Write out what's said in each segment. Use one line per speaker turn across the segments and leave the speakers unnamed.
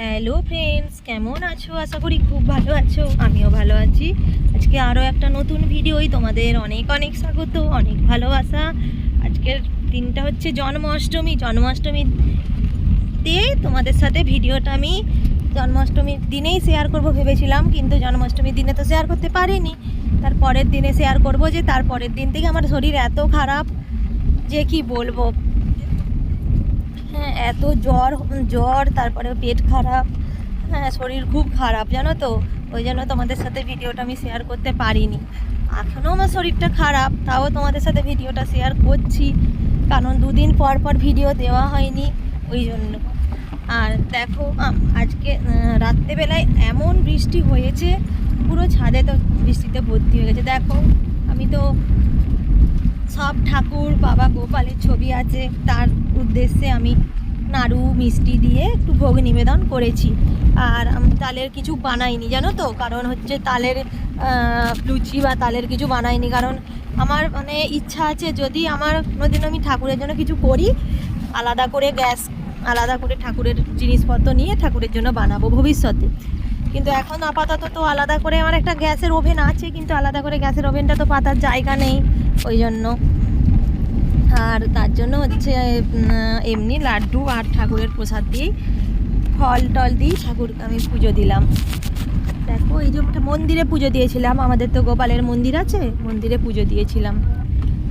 Hello friends কেমন আছো? আশা করি খুব ভালো আছো। আমিও ভালো আছি। আজকে আরও একটা নতুন ভিডিওই তোমাদের অনেক অনেক স্বাগত, অনেক ভালোবাসা। আজকের দিনটা হচ্ছে জন্মাষ্টমী। জন্মাষ্টমীতে তোমাদের সাথে ভিডিওটা আমি জন্মাষ্টমীর দিনেই শেয়ার করব ভেবেছিলাম, কিন্তু জন্মাষ্টমীর দিনে তো শেয়ার করতে পারিনি। তার পরের দিনে শেয়ার করব যে তার পরের দিন থেকে আমার শরীর এত খারাপ যে কি বলব? হ্যাঁ এত জ্বর জ্বর তারপরে পেট খারাপ। হ্যাঁ শরীর খুব খারাপ, জানো তো? ওই জন্য তোমাদের সাথে ভিডিওটা আমি শেয়ার করতে পারিনি। এখনও আমার শরীরটা খারাপ, তাও তোমাদের সাথে ভিডিওটা শেয়ার করছি। কারণ দুদিন পর পর ভিডিও দেওয়া হয়নি, ওই জন্য। আর দেখো আজকে রাত্রেবেলায় এমন বৃষ্টি হয়েছে, পুরো ছাদে তো বৃষ্টিতে ভর্তি হয়ে গেছে। দেখো, আমি তো সব ঠাকুর, বাবা গোপালের ছবি আছে। তার উদ্দেশ্যে আমি নাড়ু, মিষ্টি দিয়ে একটু ভোগ নিবেদন করেছি। আর আমি তালের কিছু বানাইনি, জানো তো? কারণ হচ্ছে তালের লুচি বা তালের কিছু বানাইনি। কারণ আমার মানে ইচ্ছা আছে, যদি আমার কোনোদিন আমি ঠাকুরের জন্য কিছু করি, আলাদা করে গ্যাস, আলাদা করে ঠাকুরের জিনিসপত্র নিয়ে ঠাকুরের জন্য বানাবো ভবিষ্যতে। কিন্তু এখন আপাতত তো আলাদা করে আমার একটা গ্যাসের ওভেন আছে, কিন্তু আলাদা করে গ্যাসের ওভেনটা তো পাতার জায়গা নেই ওই জন্য। আর তার জন্য হচ্ছে এমনি লাড্ডু আর ঠাকুরের প্রসাদ দিয়েই ফল টল দিয়ে ঠাকুরকে আমি পুজো দিলাম। দেখো, এই যে মন্দিরে পুজো দিয়েছিলাম, আমাদের তো গোপালের মন্দির আছে, মন্দিরে পুজো দিয়েছিলাম।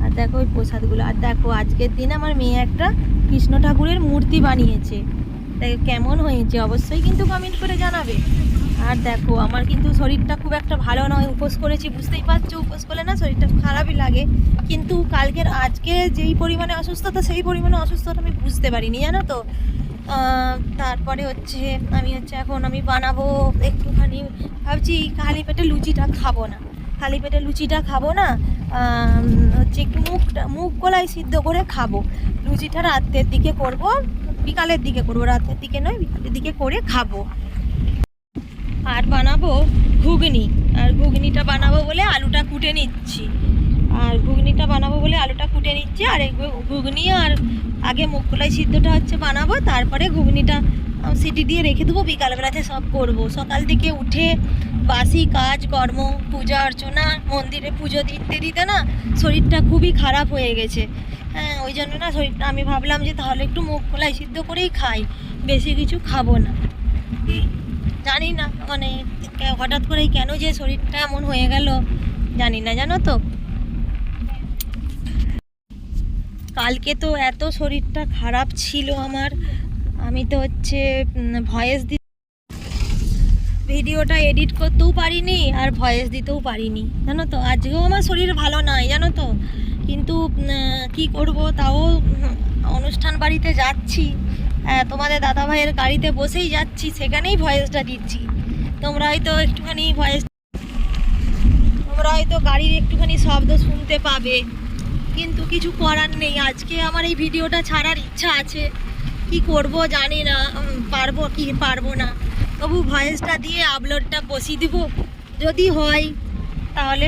আর দেখো ওই প্রসাদগুলো, আর দেখো আজকের দিন আমার মেয়ে একটা কৃষ্ণ ঠাকুরের মূর্তি বানিয়েছে। দেখো, কেমন হয়েছে, অবশ্যই কিন্তু কমেন্ট করে জানাবে। আর দেখো, আমার কিন্তু শরীরটা খুব একটা ভালো নয়। উপোস করেছি, বুঝতেই পারছ? উপোস করলে না শরীরটা খারাপই লাগে। কিন্তু কালকের, আজকে যেই পরিমাণে অসুস্থতা, সেই পরিমাণে অসুস্থতা আমি বুঝতে পারিনি, জানো তো? তারপরে হচ্ছে, আমি হচ্ছে এখন আমি বানাবো একটুখানি, ভাবছি খালি পেটে লুচিটা খাব না। খালি পেটে লুচিটা খাব না হচ্ছে একটু মুখটা, মুখ গলায় সিদ্ধ করে খাব। লুচিটা রাতের দিকে করব, বিকালের দিকে করব, রাতের দিকে নয়, বিকালের দিকে করে খাব। আর বানাবো ঘুগনি। আর ঘুগনিটা বানাবো বলে আলুটা কুটে নিচ্ছি। আর ঘুগনিটা বানাবো বলে আলুটা কুটে নিচ্ছি, আর এই ঘুগনি আর আগে মুগকলাই সিদ্ধটা হচ্ছে বানাবো, তারপরে ঘুগনিটা সিটি দিয়ে রেখে দেবো, বিকালবেলাতে সব করব। সকাল থেকে উঠে বাসি, কাজ, কর্ম, পূজা অর্চনা, মন্দিরে পুজো দিতে দিতে না শরীরটা খুবই খারাপ হয়ে গেছে। হ্যাঁ ওই জন্য না শরীরটা, আমি ভাবলাম যে তাহলে একটু মুগ কলাই সিদ্ধ করেই খাই, বেশি কিছু খাব না। জানি না মানে হঠাৎ করেই কেন যে শরীরটা এমন হয়ে গেল, জানি না, জানো তো। কালকে তো এত শরীরটা খারাপ ছিল আমার, আমি তো হচ্ছে ভয়েস দি ভিডিওটা এডিট করতেও পারিনি আর ভয়েস দিতেও পারিনি, জানো তো। আজকেও আমার শরীর ভালো নয় জানো তো। কিন্তু কি করব, তাও অনুষ্ঠান বাড়িতে যাচ্ছি। তোমাদের দাদা ভাইয়ের গাড়িতে বসেই যাচ্ছি, সেখানেই ভয়েসটা দিচ্ছি। তোমরা হয়তো একটুখানি ভয়েস তোমরা হয়তো গাড়ির একটুখানি শব্দ শুনতে পাবে। কিন্তু কিছু করার নেই, আজকে আমার এই ভিডিওটা ছাড়ার ইচ্ছা আছে। কি করব জানি না পারব কি পারব না। তবু ভয়েসটা দিয়ে আপলোডটা বসিয়ে দিব। যদি হয়, তাহলে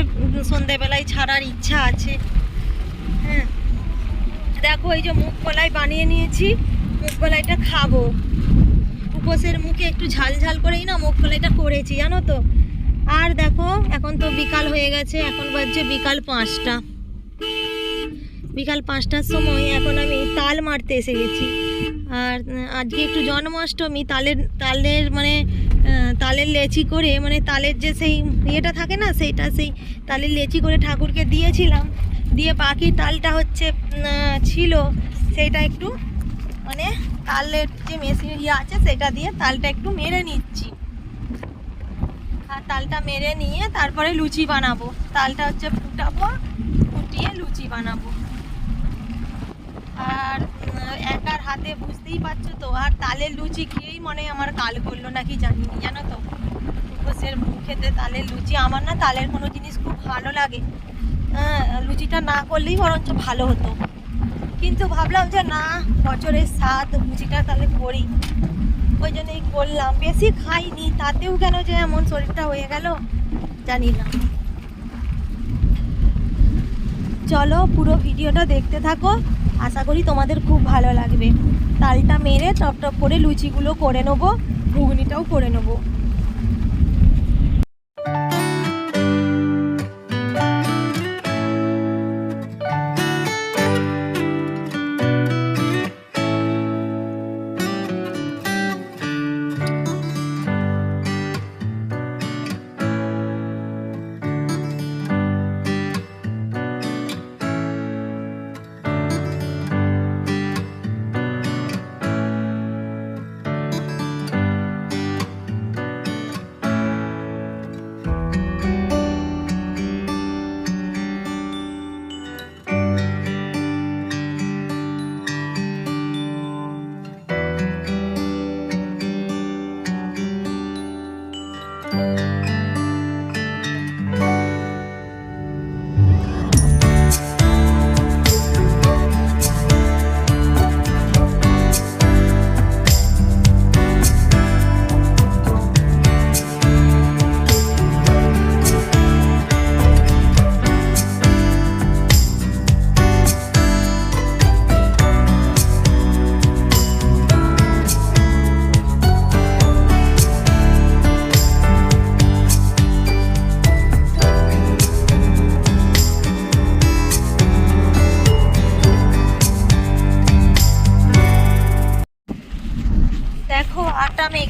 সন্ধেবেলায় ছাড়ার ইচ্ছা আছে। হ্যাঁ দেখো এই যে মুখ কলাই বানিয়ে নিয়েছি। মুগ কলাইটা খাব। উপোসের মুখে একটু ঝাল ঝাল করেই না মুখকলাইটা করেছি, জানো তো? আর দেখো, এখন তো বিকাল হয়ে গেছে, এখন বাজছে বিকাল পাঁচটা। বিকাল পাঁচটার সময় এখন আমি তাল মারতে এসে গেছি। আর আজকে একটু জন্মাষ্টমী, তালের তালের মানে তালের লেচি করে মানে তালের যে সেই ইয়েটা থাকে না, সেইটা সেই তালের লেচি করে ঠাকুরকে দিয়েছিলাম। দিয়ে বাকি তালটা হচ্ছে ছিল, সেইটা একটু মানে তালের যে মেশিন ইয়ে আছে সেটা দিয়ে তালটা একটু মেরে নিচ্ছি। আর তালটা মেরে নিয়ে তারপরে লুচি বানাবো। তালটা হচ্ছে ফুটাবো ফুটিয়ে লুচি বানাবো। আর একার হাতে বুঝতেই পারছ তো আর তালের লুচি খেয়েই মনে আমার কাল করল নাকি জানি না জানো তো? উপোসের খেতে তালের লুচি আমার না তালের কোনো জিনিস খুব ভালো লাগে। হ্যাঁ, লুচিটা না করলেই বরঞ্চ ভালো হতো। কিন্তু ভাবলাম যে না, বছরের স্বাদ লুচিটা তাহলে করি। ওই জন্যই করলাম। বেশি খাইনি, তাতেও কেন যে এমন শরীরটা হয়ে গেল, জানি না। চলো পুরো ভিডিওটা দেখতে থাকো। আশা করি তোমাদের খুব ভালো লাগবে। তালটা মেরে টপ টপ করে লুচিগুলো করে নেব, ঘুগনিটাও করে নেব।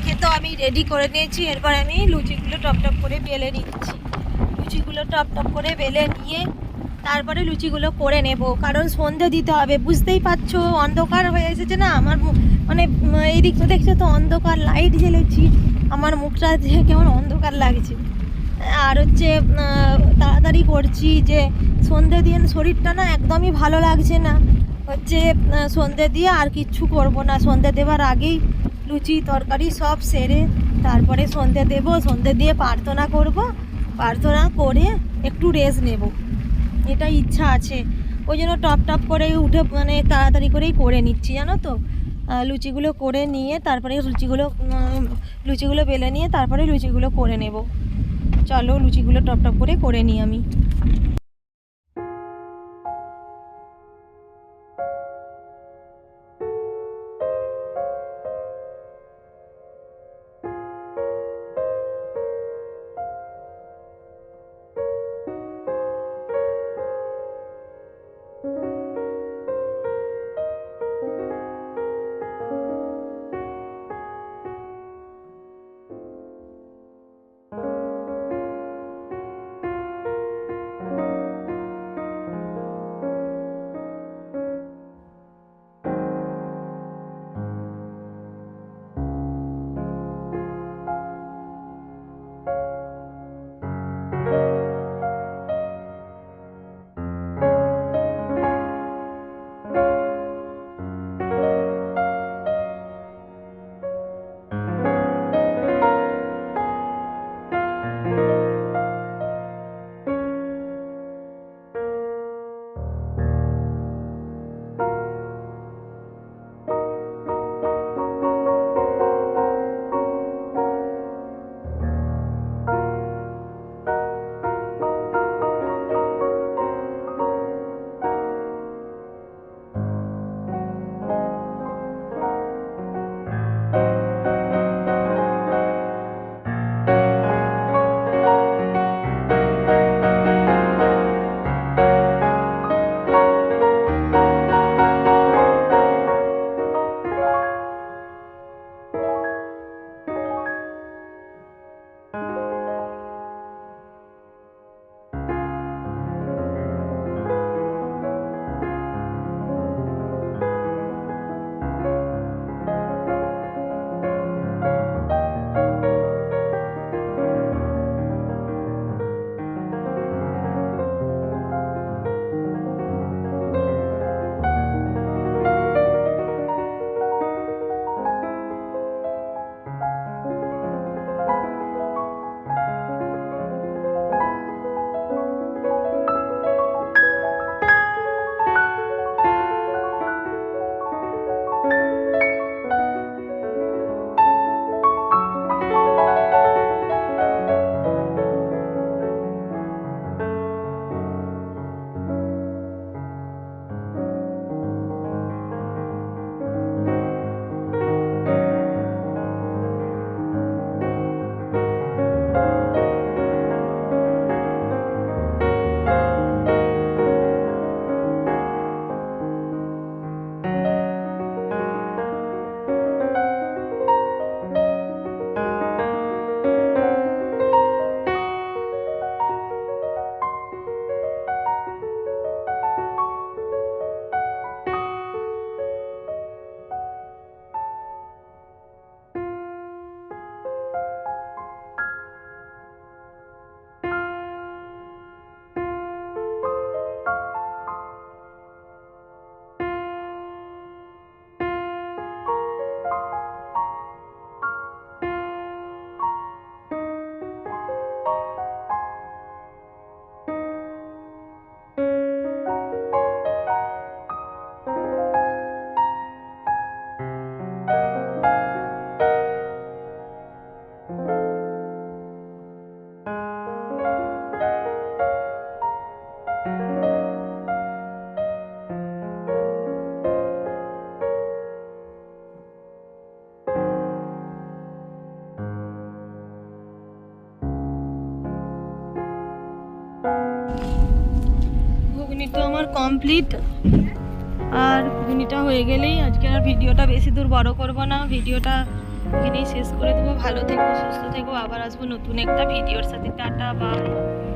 মেখে তো আমি রেডি করে নিয়েছি। এরপর আমি লুচিগুলো টপ টপ করে বেলে নিচ্ছি। লুচিগুলো টপ টপ করে বেলে নিয়ে তারপরে লুচিগুলো করে নেব। কারণ সন্ধে দিতে হবে, বুঝতেই পারছ? অন্ধকার হয়ে এসেছে না? আমার মানে এই দেখছ তো, অন্ধকার লাইট জ্বেলেছি। আমার মুখটা যে কেমন অন্ধকার লাগছে। আর হচ্ছে তাড়াতাড়ি করছি যে সন্ধে দিয়ে শরীরটা না একদমই ভালো লাগছে না। হচ্ছে সন্ধে দিয়ে আর কিচ্ছু করব না। সন্ধে দেওয়ার আগেই লুচি, তরকারি সব সেরে তারপরে সন্ধে দেব। সন্ধে দিয়ে প্রার্থনা করব। প্রার্থনা করে একটু রেস্ট নেব। এটা ইচ্ছা আছে। ওই জন্য টপ টপ করে উঠে মানে তাড়াতাড়ি করেই করে নিচ্ছি, জানো তো? লুচিগুলো করে নিয়ে তারপরে লুচিগুলো লুচিগুলো বেলে নিয়ে তারপরে লুচিগুলো করে নেব। চলো লুচিগুলো টপ টপ করে করে নিই আমি। ঘুগনি তো আমার কমপ্লিট আর ঘুগনিটা হয়ে গেলেই আজকে আর ভিডিওটা বেশি দূর বড় করব না। ভিডিওটা এখানেই শেষ করে দেবো। ভালো থেকো, সুস্থ থেকো। আবার আসব নতুন একটা ভিডিওর সাথে। টাটা বা